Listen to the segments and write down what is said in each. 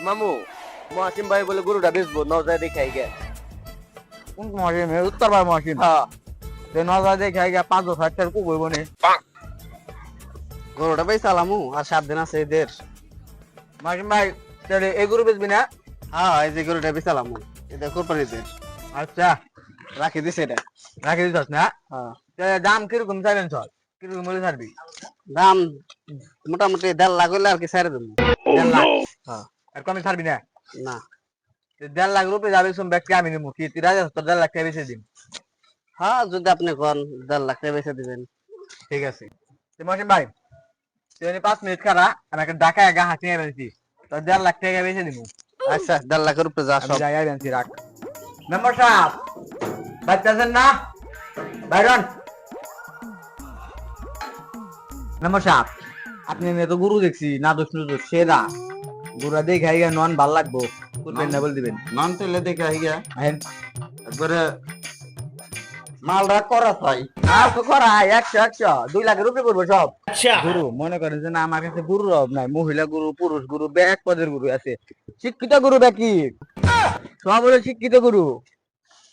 মামু মহাসিম ভাই বলে গরুটা বেচবো নজায় দেখাই গে কোন মহাসিম উত্তর ভাই মহাসিম হ্যাঁ সে নজর দেখে গিয়া পাঁচ বছর হাজার কু বইব নি গরুটা বেশ আলামু আর সাত দিন আছে এদের মহাসিম ভাই তাহলে এই গরু বেচবি না? হ্যাঁ এই যে গরুটা বেশ আলামু এটা কোরবানিদের আচ্ছা। রাখি দিছে এটা রাখি দিছস না? হ্যাঁ দাম কীরকম চাইবেন চল কীরকম বলে ছাড়বি দাম মোটামুটি দেড় লাখ হইলে আর কি ছেড়ে দেবো দেড় লাখ। হ্যাঁ আর কমে ছাড়বি না? না। দেড় লাখ রুপে যাবে শুন ব্যক্তি আমি নিবো। কি তোর দেড় লাখ টাকা বেশি দিন হ্যাঁ যদি আপনি কোন দেড় লাখ টাকা বেঁচে দিবেন। ঠিক আছে। ভাই তুই পাঁচ মিনিট খারা আমি একটা ডাকা বেঁচি তোর দেড় লাখ টাকা বেশি দিব আচ্ছা দেড় লাখের উপরে যা সব। রাখ। মেম্বার সাহেব বাচ্চাছেন না? বাইরন। মেম্বার সাহেব আপনি মেয়ে তো গুরু দেখছি না দোষ নুদোষ সেরা গুরুরা দেখে আইগা নন ভালো লাগবো। করবেন না বল দিবেন? নাম তেলে আই গিয়া। আহেন। একবারে মালটা করা চাই। আর তো করা একশো একশো। দুই লাখের উপরে পড়ব সব। গুরু মনে করেন যে না আমার কাছে গুরুর অভাব নাই। মহিলা গুরু পুরুষ গুরু ব্যাক পদের গুরু আছে। শিক্ষিত গুরু ব্যাকি। সব হলো শিক্ষিত গুরু।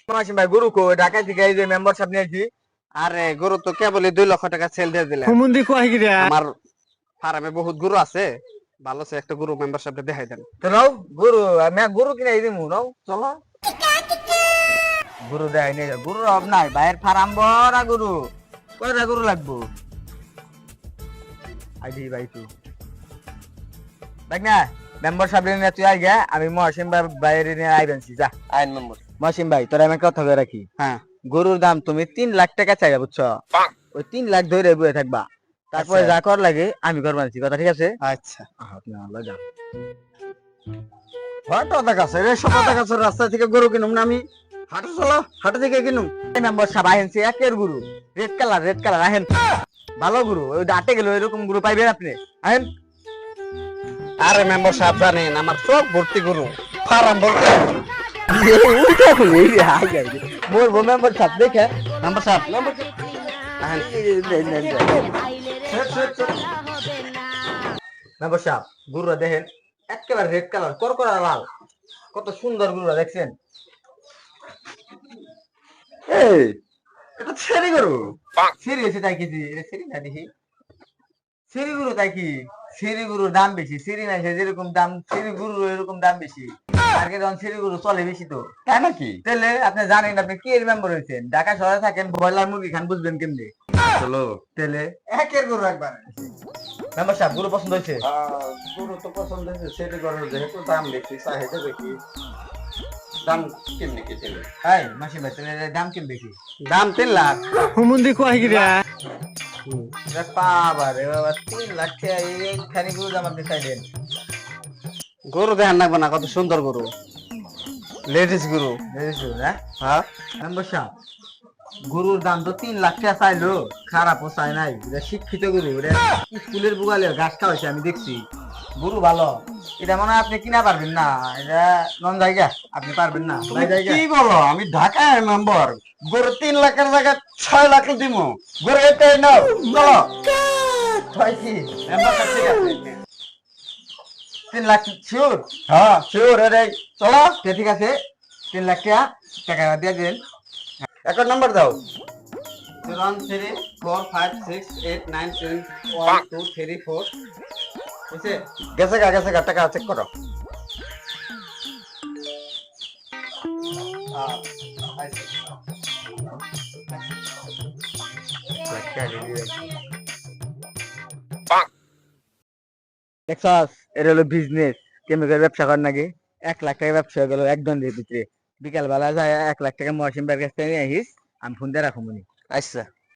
মাসিম ভাই গুরু কো ঢাকা থেকে এই যে মেম্বারশিপ নিয়েছি। আরে গরু তো কেবলই দুই লক্ষ টাকা সেল দিয়ে দিলে গিরা? আমার ফার্মে বহুত গরু আছে। ভালো সে একটা গরু মেম্বারশিপটা দেখাই দেন। তো নাও গুরু আমি গুরু কিনে দিমু নাও চলো। গুরু দেয় নেই গুরুর অভাব নাই ভাইয়ের ফার্ম বড় গুরু কয়টা গুরু লাগবো? আইডি ভাই তুই দেখ না মেম্বারশিপ নিয়ে তুই আই গে আমি মহাসিম ভাই বাইরে নিয়ে আইবেনছি যা। আইন মেম্বার মহাসিম ভাই তোরা আমি কথা রাখি। হ্যাঁ। গরুর দাম তুমি তিন লাখ টাকা চাইবা বুঝছ? ওই তিন লাখ ধরে বয়ে থাকবা। তারপরে আচ্ছা। যা কর লাগে আমি করবানছি কথা ঠিক আছে? আচ্ছা। আপনি আল্লাহ যান রে রাস্তা থেকে গরু কিনুম না আমি? হাঁটু চলো হাঁটু থেকে কিনুম। মেম্বার সাহেব একের গুরু রেড কালার রেড কালার আহেন। ভালো গুরু ওই দাঁতে গেল এরকম গুরু পাইবেন আপনি। আহেন। আরে মেম্বার সাহেব জানেন আমার চোখ ভর্তি গরু ফার্ম ভর্তি। বলব মেম্বার সাহেব দেখে। মেম্বার সাহেব। মেম্বার সাহেব গুরুরা দেখেন, একেবারে রেড কালার করকরা লাল। কত সুন্দর গুরুরা, দেখছেন? এটা ছেড়ে গরু। তাই সিরি না দেখি। গুরু তাই কি? সিরি গুরুর দাম বেশি সিরি নাই যেরকম দাম সিরি গুরুর এরকম দাম বেশি। আগে যখন গুরু চলে বেশি তো। তাই নাকি? তাহলে আপনি জানেন, আপনি কি মেম্বার হয়েছেন? ঢাকা শহরে থাকেন ব্রয়লার মুরগি খান, বুঝবেন কেমনি? চলো তাহলে একের গরু একবার। মেম্বার সাহেব গরু পছন্দ হয়েছে? গরু তো পছন্দ হয়েছে ছেড়ে গরু যেহেতু দাম বেশি চাহিদা বেশি। দাম কেমনি কি ছেলে? হাই মাসি ভাই তাহলে এর দাম কেমন বেশি? দাম তিন লাখ। হুমুন্দি কয় গিরা বাবা রে বাবা তিন লাখ টাকা এইখানে গরু দাম আপনি চাইলেন। গরু দেখান লাগবে না কত সুন্দর গরু। লেডিস গরু। বুঝেছ না হ্যাঁ। মেম্বার সাহেব গরুর দাম তো তিন লাখ টাকা চাইলো। খারাপও চাই নাই এটা শিক্ষিত গরু এটা স্কুলের বুগালে ঘাস খাওয়াইছে আমি দেখছি। গরু ভালো এটা মনে হয় আপনি কিনা পারবেন না এটা নন জায়গা আপনি পারবেন না কি বলো আমি ঢাকায় মেম্বার গরু তিন লাখের জায়গায় ছয় লাখ দিব গরু এটাই নাও চলো। তিন লাখ শিওর হ্যাঁ শিওর এটাই। চলো। ঠিক আছে? তিন লাখ টাকা টাকা দিয়ে দিন। একটা নাম্বার দাও। One three four five six eight nine ten one two three four বুঝছে? গেছে গা গেছে গা টাকা চেক করো। এটা হলো বিজনেস কেমিক্যাল ব্যবসা কর নাকি এক লাখ টাকা ব্যবসা হয়ে গেল একদম ভিতরে বিকাল বেলা যায় এক লাখ টাকা মহাসিম ভাইয়ের কাছ থেকে নিয়ে আহিস আমি ফোন দিয়ে রাখব আচ্ছা।